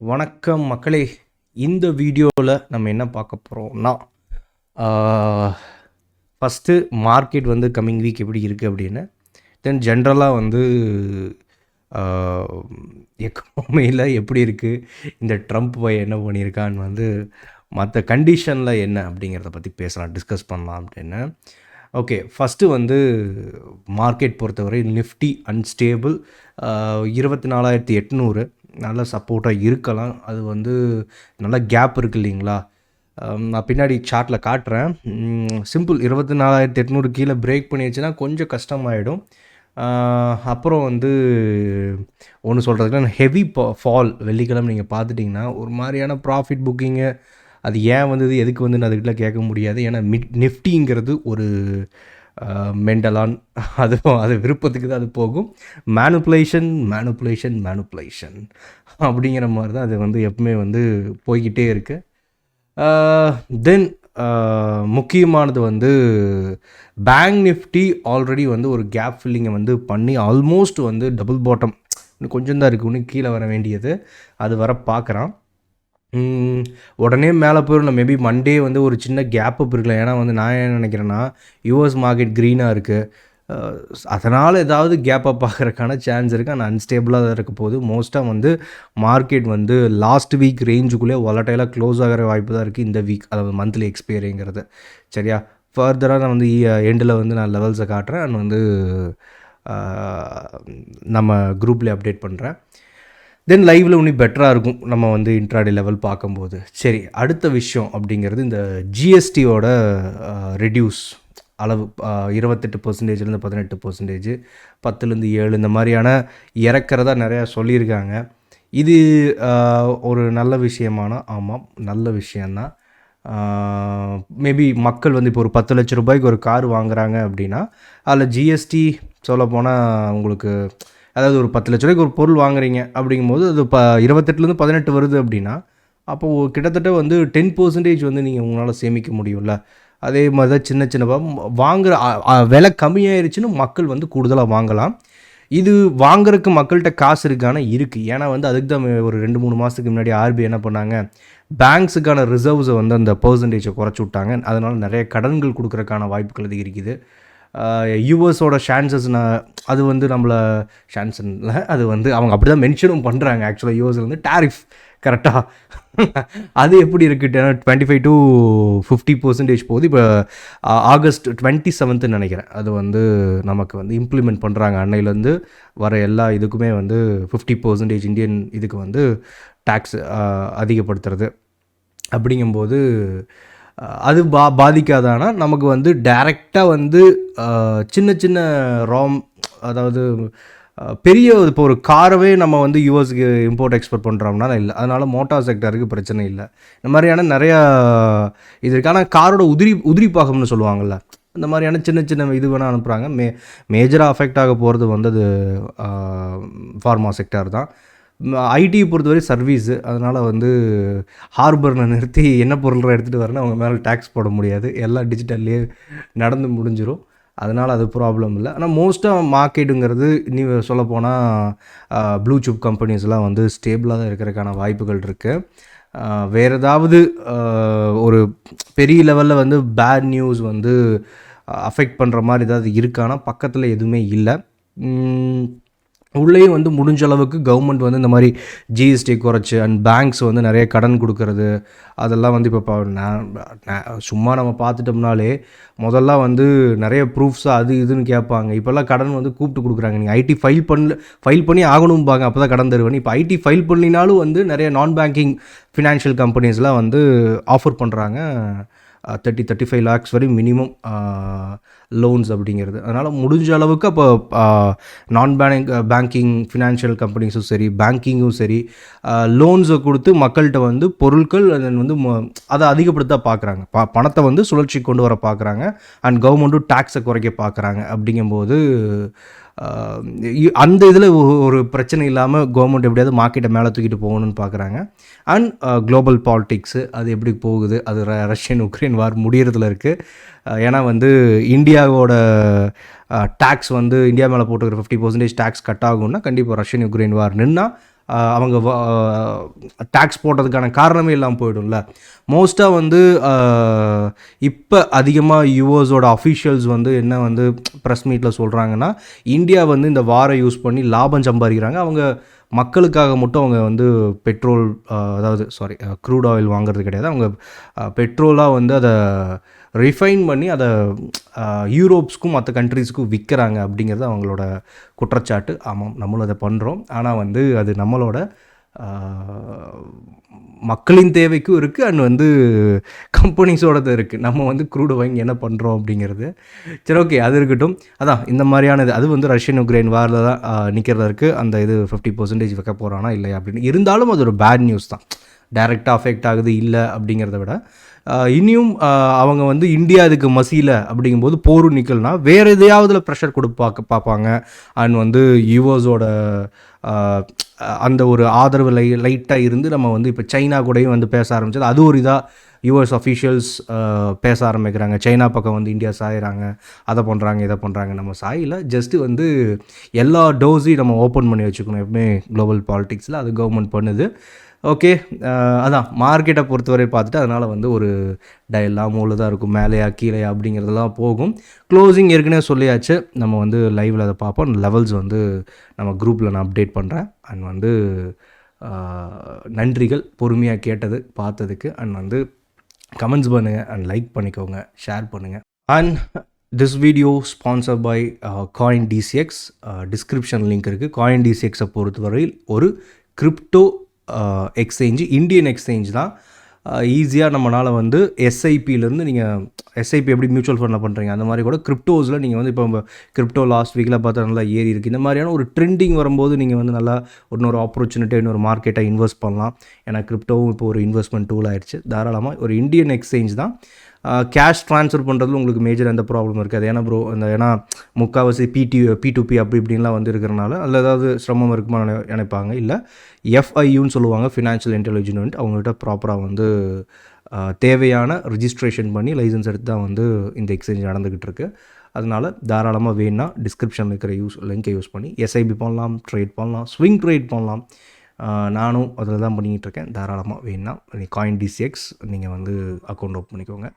வணக்கம் மக்களே. இந்த வீடியோவில் நம்ம என்ன பார்க்க போகிறோம்னா ஃபஸ்ட்டு மார்க்கெட் வந்து கம்மிங் வீக் எப்படி இருக்குது அப்படின்னு தென் ஜென்ரலாக வந்து எக்கனாமியில் எப்படி இருக்குது இந்த ட்ரம்ப் பையன் என்ன பண்ணியிருக்கான்னு வந்து மற்ற கண்டிஷனில் என்ன அப்படிங்கிறத பற்றி பேசலாம் டிஸ்கஸ் பண்ணலாம் அப்படின்னு. ஓகே ஃபஸ்ட்டு வந்து மார்க்கெட் பொறுத்தவரை நிஃப்டி அன்ஸ்டேபிள் இருபத்தி நாலாயிரத்தி எட்நூறு நல்ல சப்போர்ட்டாக இருக்கலாம். அது வந்து நல்ல கேப் இருக்கு இல்லைங்களா? நான் பின்னாடி சார்ட்டில் காட்டுறேன். சிம்பிள் இருபத்தி நாலாயிரத்தி எட்நூறு கீழே பிரேக் பண்ணிடுச்சுன்னா கொஞ்சம் கஷ்டமாயிடும். அப்புறம் வந்து ஒன்று சொல்கிறதுக்கு ஹெவி ஃபால் வெள்ளிக்கிழமை நீங்கள் பார்த்துட்டிங்கன்னா ஒரு மாதிரியான ப்ராஃபிட் புக்கிங்கு அது ஏன் வந்தது எதுக்கு வந்து அதுக்கிட்ட கேட்க முடியாது. ஏன்னா மிட் நிஃப்டிங்கிறது ஒரு மெண்டலான். அது அது விருப்பத்துக்கு தான் அது போகும். மேனுப்புலேஷன் மேனுப்புலேஷன் மேனுப்புலேஷன் அப்படிங்கிற மாதிரி தான் அது வந்து எப்பவுமே வந்து போய்கிட்டே இருக்கு. தென் முக்கியமானது வந்து பேங்க் நிஃப்டி ஆல்ரெடி வந்து ஒரு கேப் ஃபில்லிங்கை வந்து பண்ணி ஆல்மோஸ்ட் வந்து டபுள் பாட்டம் இன்னும் கொஞ்சம் தான் இருக்குது இன்னும் கீழே வர வேண்டியது. அது வர பார்க்குறான். உடனே மேலே போயிடணும் மேபி மண்டே வந்து ஒரு சின்ன கேப் அப் இருக்கலாம். ஏன்னா வந்து நான் என்ன நினைக்கிறேன்னா யூஎஸ் மார்க்கெட் க்ரீனாக இருக்குது அதனால் ஏதாவது கேப் அப் ஆகிறதுக்கான சான்ஸ் இருக்குது ஆனால் அன்ஸ்டேபிளாக தான் இருக்க போகுது. மோஸ்ட்டாக வந்து மார்க்கெட் வந்து லாஸ்ட் வீக் ரேஞ்சுக்குள்ளே வாலட்டைலாக க்ளோஸ் ஆகிற வாய்ப்பு தான் இருக்குது இந்த வீக் அதாவது மந்த்லி எக்ஸ்பைரிங்கிறது சரியா? ஃபர்தராக நான் வந்து எண்டில் வந்து நான் லெவல்ஸை காட்டுறேன். அண்ட் வந்து நம்ம குரூப்லேயே அப்டேட் பண்ணுறேன் தென் லைவில் இன்னும் பெட்டராக இருக்கும். நம்ம வந்து இன்ட்ராடே லெவல் பார்க்கும்போது. சரி அடுத்த விஷயம் அப்படிங்கிறது இந்த ஜிஎஸ்டியோட ரெடியூஸ் அளவு இருபத்தெட்டு பர்சன்டேஜ்லேருந்து பதினெட்டு பர்சன்டேஜ் பத்துலேருந்து ஏழு இந்த மாதிரியான இறக்கிறதா நிறையா சொல்லியிருக்காங்க. இது ஒரு நல்ல விஷயமானா ஆமாம் நல்ல விஷயந்தான் மேபி மக்கள் வந்து இப்போ ஒரு பத்து லட்ச ரூபாய்க்கு ஒரு கார் வாங்குறாங்க அப்படின்னா அதில் ஜிஎஸ்டி சொல்லப்போனால் உங்களுக்கு அதாவது ஒரு பத்து லட்ச ரூபாய்க்கு ஒரு பொருள் வாங்குறீங்க அப்படிங்கும்போது அது இப்போ இருபத்தெட்டுலேருந்து பதினெட்டு வருது அப்படின்னா அப்போது கிட்டத்தட்ட வந்து டென் பர்சன்டேஜ் வந்து நீங்கள் உங்களால் சேமிக்க முடியும்ல. அதே மாதிரி தான் சின்ன சின்ன வாங்குற விலை கம்மியாயிருச்சுன்னு மக்கள் வந்து கூடுதலாக வாங்கலாம். இது வாங்குறதுக்கு மக்கள்கிட்ட காசு இருக்கான? இருக்குது ஏன்னா வந்து அதுக்கு தான் ஒரு ரெண்டு மூணு மாதத்துக்கு முன்னாடி ஆர்பிஐ என்ன பண்ணாங்க? பேங்க்ஸுக்கான ரிசர்வ்ஸை வந்து அந்த பர்சன்டேஜை குறைச்சி விட்டாங்க. அதனால் நிறைய கடன்கள் கொடுக்குறக்கான வாய்ப்புகள் அதிகரிக்குது. யூஎஸோட ஷான்சஸ் அது வந்து நம்மளை ஷான்சன்ல அது வந்து அவங்க அப்படி தான் மென்ஷனும் பண்ணுறாங்க ஆக்சுவலாக யூஎஸ்ல வந்து டேரிஃப் கரெக்டாக அது எப்படி இருக்குது twenty five to fifty percentage போகுது. இப்போ ஆகஸ்ட் டுவெண்ட்டி செவன்த்து நினைக்கிறேன். அது வந்து நமக்கு வந்து இம்ப்ளிமெண்ட் பண்ணுறாங்க அன்னையிலேருந்து வர எல்லா இதுக்குமே வந்து ஃபிஃப்டி பர்சன்டேஜ் இந்தியன் இதுக்கு வந்து டேக்ஸ் அதிகப்படுத்துறது. அப்படிங்கும்போது அது பா பாதிக்காதானா? நமக்கு வந்து டைரெக்டாக வந்து சின்ன சின்ன ராம் அதாவது பெரிய இப்போ ஒரு காரவே நம்ம வந்து யூஎஸ்க்கு இம்போர்ட் எக்ஸ்போர்ட் பண்ணுறோம்னா இல்லை. அதனால் மோட்டார் செக்டருக்கு பிரச்சனை இல்லை. இந்த மாதிரியான நிறையா இது இருக்குது ஆனால் காரோட உதிரி உதிரி பாகம்னு சொல்லுவாங்கள்ல இந்த மாதிரியான சின்ன சின்ன இது வேணால் அனுப்புகிறாங்க மே மேஜராக அஃபெக்ட் ஆக போகிறது வந்து அது ஃபார்மா செக்டார் தான். ஐடியை பொறுத்தவரை சர்வீஸு அதனால் வந்து ஹார்பரில் நிறுத்தி என்ன பொருள்லாம் எடுத்துகிட்டு வரேன்னா அவங்க மேலே டேக்ஸ் போட முடியாது. எல்லாம் டிஜிட்டல்லே நடந்து முடிஞ்சிடும் அதனால் அது ப்ராப்ளம் இல்லை. ஆனால் மோஸ்ட்டாக மார்க்கெட்டுங்கிறது நீ சொல்லப்போனால் ப்ளூ சிப் கம்பெனிஸ்லாம் வந்து ஸ்டேபிளாக தான் இருக்கிறதுக்கான வாய்ப்புகள் இருக்குது வேறு ஏதாவது ஒரு பெரிய லெவலில் வந்து பேட் நியூஸ் வந்து அஃபெக்ட் பண்ணுற மாதிரி ஏதாவது இருக்கானா? பக்கத்தில் எதுவுமே இல்லை. உள்ளேயும் வந்து முடிஞ்ச அளவுக்கு கவர்மெண்ட் வந்து இந்த மாதிரி ஜிஎஸ்டி குறைச்சி அண்ட் பேங்க்ஸ் வந்து நிறைய கடன் கொடுக்கறது அதெல்லாம் வந்து இப்போ நான் சும்மா நம்ம பார்த்துட்டோம்னாலே முதல்ல வந்து நிறைய ப்ரூஃப்ஸாக அது இதுன்னு கேட்பாங்க. இப்போல்லாம் கடன் வந்து கூப்பிட்டு கொடுக்குறாங்க. நீங்கள் ஐடி ஃபைல் பண்ணல ஃபைல் பண்ணி ஆகணும்பாங்க. அப்போ தான் கடன் தருவேன். இப்போ ஐடி ஃபைல் பண்ணினாலும் வந்து நிறைய நான் பேங்கிங் ஃபினான்ஷியல் கம்பெனிஸ்லாம் வந்து ஆஃபர் பண்ணுறாங்க தேர்ட்டி தேர்ட்டி ஃபைவ் லேக்ஸ் வரை மினிமம் லோன்ஸ் அப்படிங்கிறது. அதனால் முடிஞ்ச அளவுக்கு அப்போ நான் பேங்க் பேங்கிங் ஃபினான்ஷியல் கம்பெனிஸும் சரி பேங்கிங்கும் சரி லோன்ஸை கொடுத்து மக்கள்கிட்ட வந்து பொருட்கள் வந்து மொ- அதை அதிகப்படுத்த பார்க்குறாங்க. ப பணத்தை வந்து சுழற்சி கொண்டு வர பார்க்குறாங்க. அண்ட் கவர்மெண்ட்டும் டேக்ஸை குறைக்க பார்க்குறாங்க. அப்படிங்கும்போது அந்த இதில் ஒரு பிரச்சனை இல்லாமல் கவர்மெண்ட் எப்படியாவது மார்க்கெட்டை மேலே தூக்கிட்டு போகணும்னு பார்க்குறாங்க அண்ட் குளோபல் பாலிடிக்ஸு அது எப்படி போகுது? அது ர- ரஷ்யன் உக்ரைன் வார் முடியறதுல இருக்குது ஏன்னா வந்து இந்தியாவோட டேக்ஸ் வந்து இந்தியா மேலே போட்டுக்கிற ஃபிஃப்டி பர்சன்டேஜ் டேக்ஸ் கட் ஆகும்னா கண்டிப்பாக ரஷ்யன் உக்ரைன் வார் நின்னா அவங்க டேக்ஸ் போட்டதுக்கான காரணமே இல்லாமல் போயிடும்ல. மோஸ்ட்டாக வந்து இப்போ அதிகமாக யூஎஸோட அஃபிஷியல்ஸ் வந்து என்ன வந்து ப்ரெஸ் மீட்டில் சொல்கிறாங்கன்னா இந்தியா வந்து இந்த வாரை யூஸ் பண்ணி லாபம் சம்பாதிக்கிறாங்க. அவங்க மக்களுக்காக மட்டும் அவங்க வந்து பெட்ரோல் அதாவது சாரி க்ரூட் ஆயில் வாங்குறது கிடையாது. அவங்க பெட்ரோலாக வந்து அதை ரிஃபைன் பண்ணி அதை யூரோப்ஸ்க்கும் மற்ற கண்ட்ரீஸ்க்கும் விற்கிறாங்க அப்படிங்கிறது அவங்களோட குற்றச்சாட்டு. ஆமாம் நம்மளும் அதை பண்ணுறோம் ஆனால் வந்து அது நம்மளோட மக்களின் தேவைக்கும் இருக்குது அண்ட் வந்து கம்பெனிஸோடது இருக்குது நம்ம வந்து க்ரூடு வாங்கி என்ன பண்ணுறோம் அப்படிங்கிறது. சரி ஓகே அது இருக்கட்டும். அதான் இந்த மாதிரியானது அது வந்து ரஷ்யன் உக்ரைன் வாரில் தான் நிற்கிறதா இருக்குது அந்த இது ஃபிஃப்டி பர்சன்டேஜ் வைக்க போகிறானா இல்லை அப்படின்னு. இருந்தாலும் அது ஒரு பேட் நியூஸ் தான். டைரெக்டாக அஃபெக்ட் ஆகுது இல்லை அப்படிங்கிறத விட. இனியும் அவங்க வந்து இந்தியா இதுக்கு மசியில் அப்படிங்கும்போது போர் நிக்கல்னா வேறு எதையாவதுல ப்ரெஷர் கொடுப்பாக்க பார்ப்பாங்க அண்ட் வந்து யூஎஸோட அந்த ஒரு ஆதரவு லை லைட்டாக இருந்து நம்ம வந்து இப்போ சைனா கூடயும் வந்து பேச ஆரம்பிச்சது. அது ஒரு இதாக யூஎஸ் அஃபீஷியல்ஸ் பேச ஆரம்பிக்கிறாங்க. சைனா பக்கம் வந்து இந்தியா சாயிறாங்க. அதை பண்ணுறாங்க இதை பண்ணுறாங்க நம்ம சாயில் ஜஸ்ட்டு வந்து எல்லா டோஸையும் நம்ம ஓப்பன் பண்ணி வச்சுக்கணும். எப்பவுமே குளோபல் பாலிட்டிக்ஸில் அது கவர்மெண்ட் பண்ணுது. ஓகே அதான் மார்க்கெட்டை பொறுத்தவரை பார்த்துட்டு அதனால் வந்து ஒரு டயல்லாம் மூல தான் இருக்கும். மேலேயா கீழேயா அப்படிங்கிறதெல்லாம் போகும். க்ளோசிங் ஏற்கனவே சொல்லியாச்சு. நம்ம வந்து லைவில் அதை பார்ப்போம். லெவல்ஸ் வந்து நம்ம குரூப்பில் நான் அப்டேட் பண்ணுறேன் அண்ட் வந்து நன்றிகள் பொறுமையாக கேட்டது பார்த்ததுக்கு. அண்ட் வந்து கமெண்ட்ஸ் பண்ணுங்கள் அண்ட் லைக் பண்ணிக்கோங்க. ஷேர் பண்ணுங்கள் and this video sponsor by coin DCX description link இருக்குது காயின் டிசிஎக்ஸை பொறுத்தவரையில் ஒரு கிரிப்டோ எக்ஸ்சேஞ்சு இந்தியன் எக்ஸ்சேஞ்ச் தான். Uh, ஈஸியாக நம்மளால் வந்து எஸ்ஐபியிலேருந்து நீங்கள் எஸ்ஐபி எப்படி மியூச்சுவல் ஃபண்டில் பண்ணுறீங்க அந்த மாதிரி கூட கிரிப்டோஸில் நீங்கள் வந்து இப்போ கிரிப்டோ லாஸ்ட் வீக்கில் பார்த்தா நல்லா ஏறி இருக்குது இந்த மாதிரியான ஒரு ட்ரெண்டிங் வரும்போது நீங்கள் வந்து நல்லா இன்னொரு ஆப்பர்ச்சுனிட்டி இன்னொரு மார்க்கெட்டை இன்வெஸ்ட் பண்ணலாம். ஏன்னா கிரிப்டோவும் இப்போ ஒரு இன்வெஸ்ட்மெண்ட் டூல் ஆயிடுச்சு. தாராளமாக ஒரு இந்தியன் எக்ஸ்சேஞ்ச் தான். கேஷ் ட்ரான்ஸ்ஃபர் பண்ணுறதுல உங்களுக்கு மேஜர் எந்த ப்ராப்ளம் இருக்காது. ஏன்னா ப்ரோ அந்த ஏன்னா முக்கால்வாசி பிடி பி டு பி அப்படி இப்படின்லாம் வந்து இருக்கிறனால அதில் ஏதாவது சிரமம் இருக்குமா நினை- நினைப்பாங்க? இல்லை எஃப்ஐயூன்னு சொல்லுவாங்க ஃபினான்ஷியல் இன்டெலிஜென்ட் அவங்ககிட்ட ப்ராப்பராக வந்து தேவையான ரிஜிஸ்ட்ரேஷன் பண்ணி லைசன்ஸ் எடுத்து தான் வந்து இந்த எக்ஸ்சேஞ்ச் நடந்துக்கிட்டு இருக்கு. அதனால் தாராளமாக வேணும்னா டிஸ்கிரிப்ஷனில் இருக்கிற யூஸ் லிங்கை யூஸ் பண்ணி எஸ்ஐபி பண்ணலாம் ட்ரேட் பண்ணலாம் ஸ்விங் ட்ரேட் பண்ணலாம். நானும் அதில் தான் பண்ணிக்கிட்டு இருக்கேன். தாராளமாக வேணும்னா காயின் டிசிஎக்ஸ் நீங்கள் வந்து அக்கௌண்ட் ஓப்பன் பண்ணிக்கோங்க.